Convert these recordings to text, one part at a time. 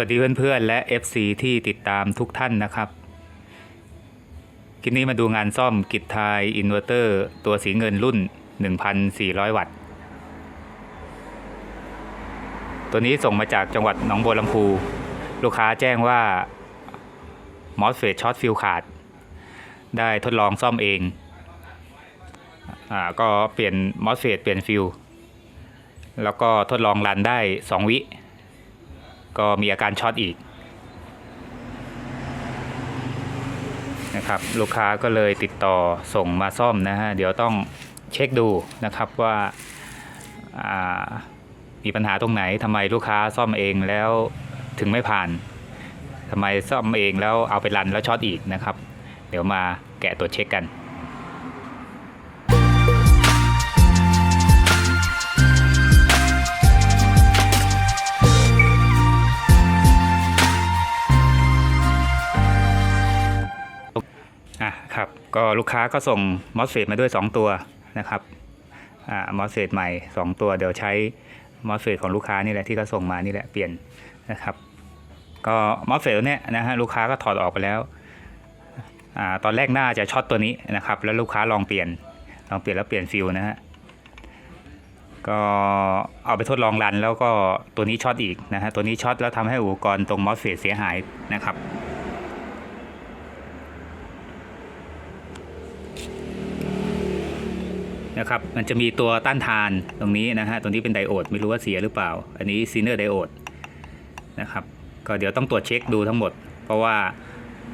วัสดีเพื่อนๆและ FC ที่ติดตามทุกท่านนะครับคลิปนี้มาดูงานซ่อมกิจทายอินเวอร์เตอร์ตัวสีเงินรุ่น 1,400 วัตต์ ตัวนี้ส่งมาจากจังหวัดหนองบัวลำพู ลูกค้าแจ้งว่ามอสเฟตช็อตฟิลขาด ได้ทดลองซ่อมเองอ่าก็เปลี่ยนมอสเฟตเปลี่ยนฟิลแล้วก็ทดลองรันได้ 2 วิ ก็มีอาการช็อตอีกนะครับลูกค้าก็เลยติดต่อส่งมาซ่อมนะฮะเดี๋ยวต้องเช็คดูนะครับว่าามีปัญหาตรงไหนทำไมลูกค้าซ่อมเองแล้วถึงไม่ผ่านทำไมซ่อมเองแล้วเอาไปรันแล้วช็อตอีกนะครับ เดี๋ยวมาแกะตัวเช็คกัน ก็ลูกค้าก็ส่งมอสเฟตมาด้วย 2 ตัวนะครับอ่ามอสเฟตใหม่ 2 ตัวเดี๋ยวใช้มอสเฟตของลูกค้านี่แหละที่เขาส่งมานี่แหละเปลี่ยนนะครับ ก็มอสเฟตเนี้ยนะฮะลูกค้าก็ถอดออกไปแล้วอ่าตอนแรกน่าจะช็อตตัวนี้นะครับ แล้วลูกค้าลองเปลี่ยนลองเปลี่ยนแล้วเปลี่ยนฟิลนะฮะก็เอาไปทดลองรันแล้วก็ตัวนี้ช็อตอีกนะฮะตัวนี้ช็อตแล้วทำให้อุปกรณ์ตรงมอสเฟตเสียหายนะครับ นะครับ มันจะมีตัวต้านทานตรงนี้นะฮะตรงนี้เป็นไดโอด ไม่รู้ว่าเสียหรือเปล่า อันนี้ซีเนอร์ไดโอดนะครับ ก็เดี๋ยวต้องตรวจเช็คดูทั้งหมด เพราะว่า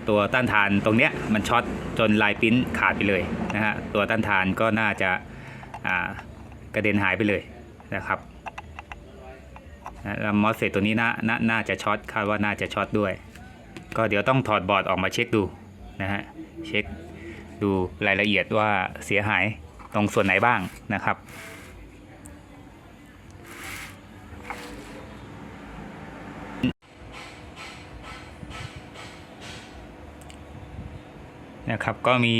ตัวต้านทานตรงเนี้ยมันช็อตจนลายปิ้นขาดไปเลยนะฮะ ตัวต้านทานก็น่าจะากระเด็นหายไปเลยนะครับแล้วมอสเฟตตัวนี้น่านาน่าจะช็อตคาดว่าน่าจะช็อตด้วย ก็เดี๋ยวต้องถอดบอร์ดออกมาเช็คดูนะฮะ เช็คดูรายละเอียดว่าเสียหาย ตรงส่วนไหนบ้างนะครับ นะครับก็มี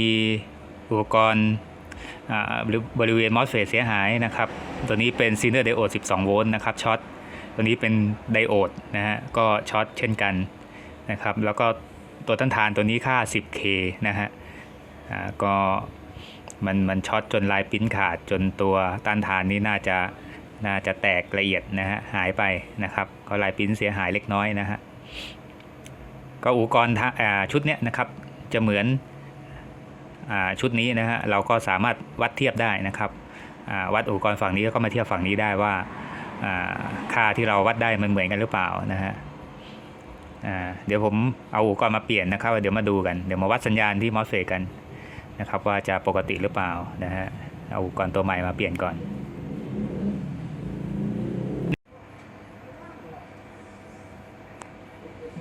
อุปกรณ์อ่าบริเวณมอสเฟตเสียหายนะครับ ตัวนี้เป็นซีเนอร์ไดโอด 12 โวลต์นะครับช็อต ตัวนี้เป็นไดโอดนะฮะก็ช็อตเช่นกันนะครับ แล้วก็ตัวต้านทานตัวนี้ค่า 10K นะฮะอ่าก็ มันมันช็อตจนลายปิ้นขาดจนตัวต้านทานนี้น่าจะน่าจะแตกละเอียดนะฮะหายไปนะครับ ก็ลายปิ้นเสียหายเล็กน้อยนะฮะก็อุปกรณ์ท่าชุดเนี้ยนะครับจะเหมือนอชุดนี้นะฮะเราก็สามารถวัดเทียบได้นะครับวัดอุปกรณ์ฝั่งนี้แล้วก็มาเทียบฝั่งนี้ได้ว่าค่าที่เราวัดได้มันเหมือนกันหรือเปล่านะฮะเดี๋ยวผมเอาอุปกรณ์มาเปลี่ยนนะครับ เดี๋ยวมาดูกัน เดี๋ยวมาวัดสัญญาณที่มอสเฟตกัน นะครับว่าจะปกติหรือเปล่านะฮะเอาอุปกรณ์ตัวใหม่มาเปลี่ยนก่อน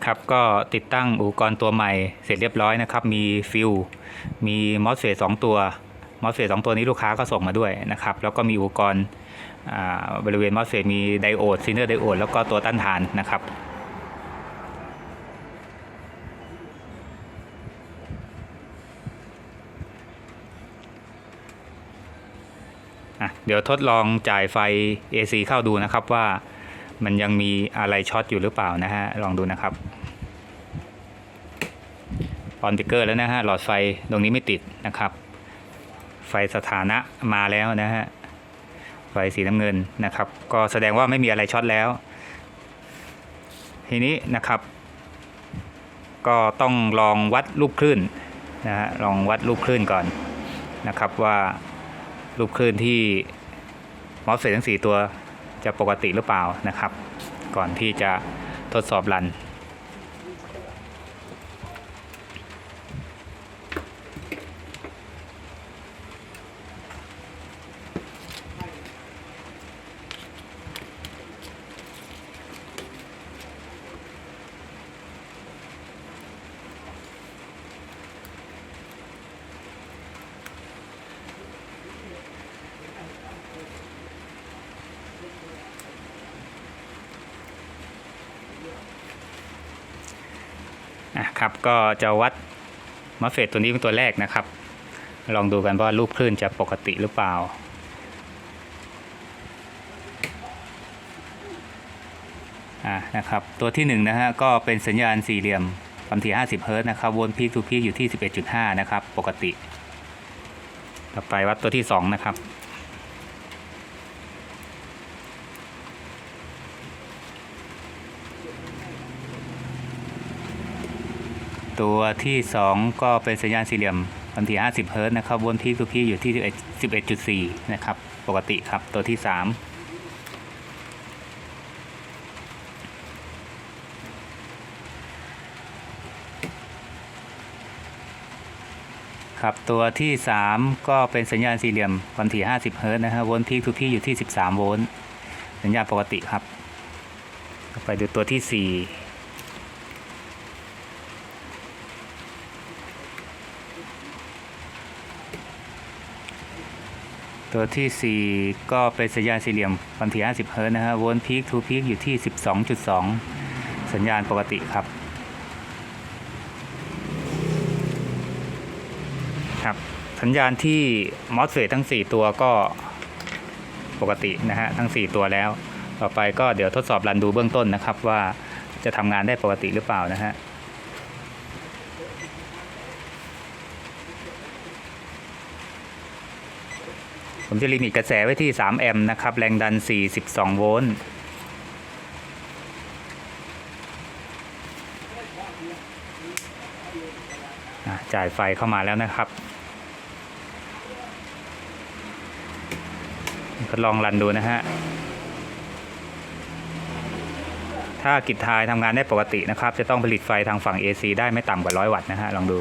ครับก็ติดตั้งอุปกรณ์ตัวใหม่เสร็จเรียบร้อยนะครับ มีฟิลมีมอสเฟตสองตัวมอสเฟตสองตัวนี้ลูกค้าก็ส่งมาด้วยนะครับ แล้วก็มีอุปกรณ์อ่าบริเวณมอสเฟตมีไดโอดซีเนอร์ไดโอดแล้วก็ตัวต้านทานนะครับ เดี๋ยวทดลองจ่ายไฟ AC เข้าดูนะครับว่ามันยังมีอะไรช็อตอยู่หรือเปล่านะฮะ ลองดูนะครับออนติเกอร์แล้วนะฮะ หลอดไฟตรงนี้ไม่ติดนะครับ ไฟสถานะมาแล้วนะฮะ ไฟสีน้ำเงินนะครับ ก็แสดงว่าไม่มีอะไรช็อตแล้ว ทีนี้นะครับ ก็ต้องลองวัดลูกคลื่นนะฮะ ลองวัดลูกคลื่นก่อนนะครับว่า รูปคลื่นที่มอสเฟตทั้ง 4 ตัวจะปกติหรือเปล่านะครับ ก่อนที่จะทดสอบรัน อะครับ ก็จะวัดมอสเฟตตัวนี้เป็นตัวแรกนะครับ ลองดูกันว่ารูปคลื่นจะปกติหรือเปล่า อ่านะครับ ตัวที่1นะฮะก็เป็นสัญญาณสี่เหลี่ยมความถี่50เฮิร์ตนะครับวนพีคทูพีคอยู่ที่ 11.5 นะครับ ปกติ ต่อไปวัดตัวที่ 2 นะครับ ตัวที่ 2 ก็เป็นสัญญาณสี่เหลี่ยมความถี่ 50 เฮิร์ตนะครับวนพีคทูพีอยู่ที่ 11 11.4 นะครับ ปกติครับตัวที่ 3ครับตัวที่ 3 ก็เป็นสัญญาณสี่เหลี่ยมความถี่ 50 เฮิร์ตซ์นะฮะโวลต์พีคทูพีอยู่ที่ 13 โวลต์สัญญาณปกติครับ ไปดูตัวที่ 4 ตัวที่ 4 ก็เป็นสัญญาณสี่เหลี่ยมความถี่ 50 เฮิรตซ์นะฮะโวลต์พีคทูพีคอยู่ที่ 12.2 สัญญาณปกติครับ ครับ สัญญาณที่มอสเฟตทั้ง 4 ตัวก็ปกตินะฮะทั้ง 4 ตัวแล้ว ต่อไปก็เดี๋ยวทดสอบรันดูเบื้องต้นนะครับว่าจะทำงานได้ปกติหรือเปล่านะฮะ ผมจะลิมิตกระแสไว้ที่ 3 แอมป์นะครับ แรงดัน 42 โวลต์จ่ายไฟเข้ามาแล้วนะครับทดลองรันดูนะฮะ ถ้ากิจทายทำงานได้ปกตินะครับ จะต้องผลิตไฟทางฝั่ง AC ได้ไม่ต่ำกว่า 100 วัตต์นะฮะ ลองดู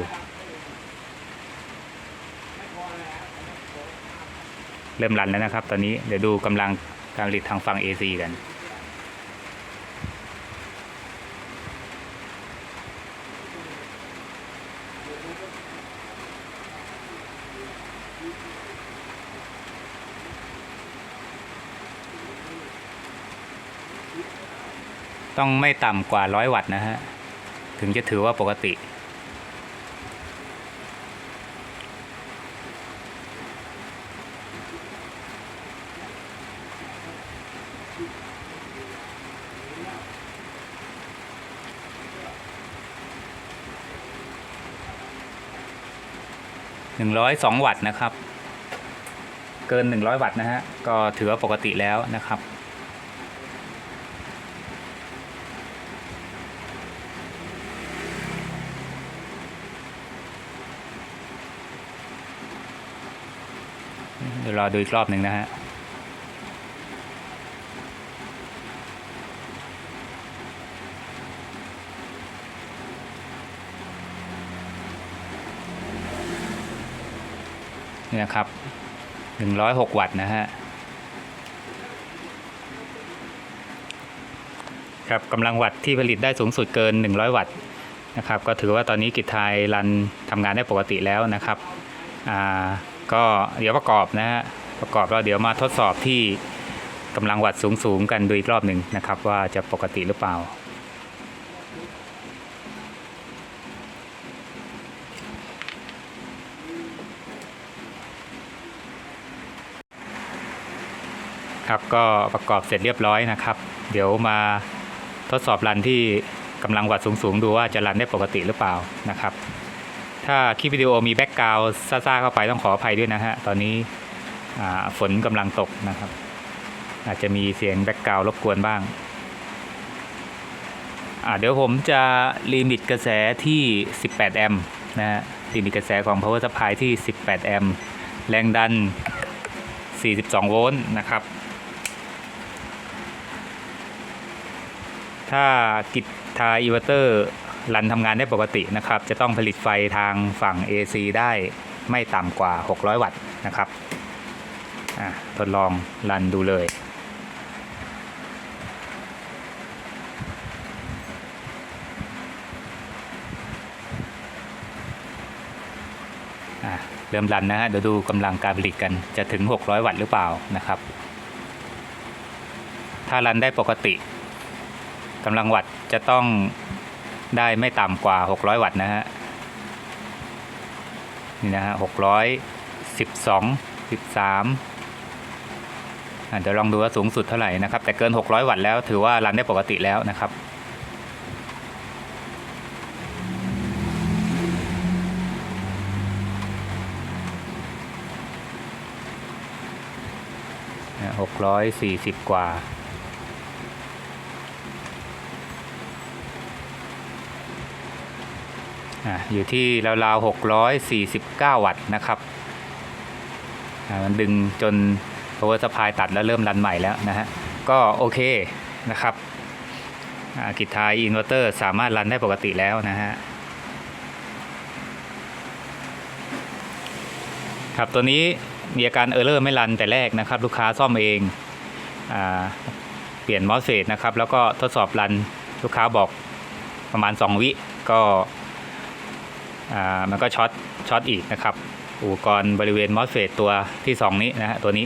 เริ่มรันแล้วนะครับ ตอนนี้เดี๋ยวดูกำลังการผลิตทางฝั่ง AC กันต้องไม่ต่ำกว่า100วัตต์นะฮะ ถึงจะถือว่าปกติ 102 วัตต์นะครับ เกิน 100 วัตต์นะฮะ ก็ถือว่าปกติแล้วนะครับ เดี๋ยวรอดูอีกรอบหนึ่งนะฮะ เนี่ยครับ 106 วัตต์นะฮะ ครับกำลังวัตต์ที่ผลิตได้สูงสุดเกิน 100 วัตต์นะครับ ก็ถือว่าตอนนี้กิจไทยรันทำงานได้ปกติแล้วนะครับ อ่า ก็เดี๋ยวประกอบนะฮะ ประกอบแล้วเดี๋ยวมาทดสอบที่กำลังวัตต์สูงๆกันดูอีกรอบหนึ่งนะครับ ว่าจะปกติหรือเปล่า ครับ ก็ประกอบเสร็จเรียบร้อยนะครับ เดี๋ยวมาทดสอบรันที่กำลังวัตต์สูงๆ ดูว่าจะรันได้ปกติหรือเปล่านะครับ ถ้าคลิปวิดีโอมีแบ็กกราวด์ซ่าๆเข้าไปต้องขออภัยด้วยนะฮะ ตอนนี้ฝนกำลังตกนะครับ อาจจะมีเสียงแบ็กกราวด์รบกวนบ้างเดี๋ยวผมจะลิมิตกระแสที่ 18 แอมป์นะฮะลิมิตกระแสของ power supply ที่ 18 แอมป์แรงดัน 42 โวลต์นะครับ ถ้ากิจทายอิเวอร์เตอร์รันทำงานได้ปกตินะครับ จะต้องผลิตไฟทางฝั่ง AC ได้ไม่ต่ำกว่า 600 วัตต์นะครับทดลองรันดูเลย เริ่มรันนะฮะ เดี๋ยวดูกำลังการผลิตกันจะถึง 600 วัตต์หรือเปล่านะครับ ถ้ารันได้ปกติ กำลังวัตต์จะต้องได้ไม่ต่ำกว่า 600 วัตต์นะฮะนี่นะฮะ612 13อะเดี๋ยวลองดูว่าสูงสุดเท่าไหร่นะครับ แต่เกิน 600 วัตต์แล้วถือว่ารันได้ปกติแล้วนะครับหกร้อยสี่สิบกว่า อยู่ที่ราวๆหกร้อยสี่สิบเก้าวัตต์นะครับมันดึงจน power supply ตัดแล้วเริ่มรันใหม่แล้วนะฮะ ก็โอเคนะครับกิจทายอินเวอร์เตอร์สามารถรันได้ปกติแล้วนะฮะ ครับตัวนี้มีอาการเออร์เลอร์ไม่รันแต่แรกนะครับ ลูกค้าซ่อมเองอเปลี่ยนมอสเฟตนะครับ แล้วก็ทดสอบรันลูกค้าบอกประมาณ 2 วิก็ อ่ามันก็ช็อตช็อตอีกนะครับ อุปกรณ์บริเวณมอสเฟตตัวที่ 2 นี้นะฮะตัวนี้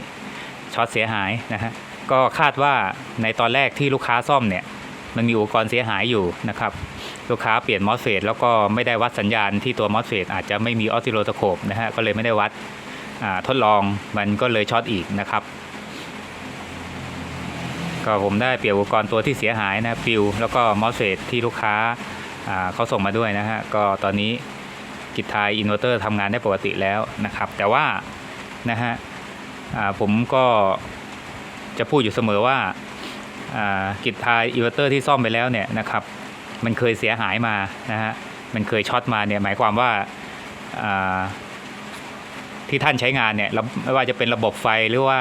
ช็อตเสียหายนะฮะก็คาดว่าในตอนแรกที่ลูกค้าซ่อมเนี่ยมันมีอุปกรณ์เสียหายอยู่นะครับลูกค้าเปลี่ยนมอสเฟตแล้วก็ไม่ได้วัดสัญญาณที่ตัวมอสเฟตอาจจะไม่มีออสซิโลสโคปนะฮะก็เลยไม่ได้วัดทดลองมันก็เลยช็อตอีกนะครับ ก็ผมได้เปลี่ยนอุปกรณ์ตัวที่เสียหายนะฟิวแล้วก็มอสเฟตที่ลูกค้าเขาส่งมาด้วยนะฮะก็ตอนนี้ กิจทายอินเวอร์เตอร์ทำงานได้ปกติแล้วนะครับ แต่ว่านะฮะผมก็จะพูดอยู่เสมอว่ากิจทายอินเวอร์เตอร์ที่ซ่อมไปแล้วเนี่ยนะครับ มันเคยเสียหายมานะฮะมันเคยช็อตมาเนี่ยหมายความว่าที่ท่านใช้งานเนี่ยไม่ว่าจะเป็นระบบไฟหรือว่า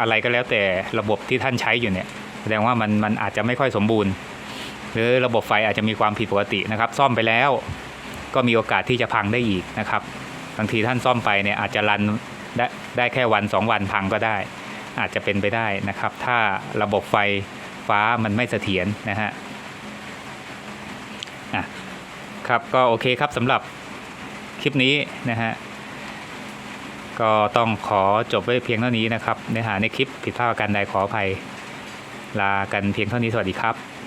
อะไรก็แล้วแต่ระบบที่ท่านใช้อยู่เนี่ยแสดงว่ามันมันอาจจะไม่ค่อยสมบูรณ์ หรือระบบไฟอาจจะมีความผิดปกตินะครับ ซ่อมไปแล้ว ก็มีโอกาสที่จะพังได้อีกนะครับ บางทีท่านซ่อมไปเนี่ยอาจจะรันได้ได้แค่วันสองวันพังก็ได้ อาจจะเป็นไปได้นะครับ ถ้าระบบไฟฟ้ามันไม่เสถียรนะฮะอะครับก็โอเคครับสำหรับคลิปนี้นะฮะก็ต้องขอจบไว้เพียงเท่านี้นะครับเนื้อหาในคลิปผิดพลาดการใดขออภัยลากันเพียงเท่านี้สวัสดีครับ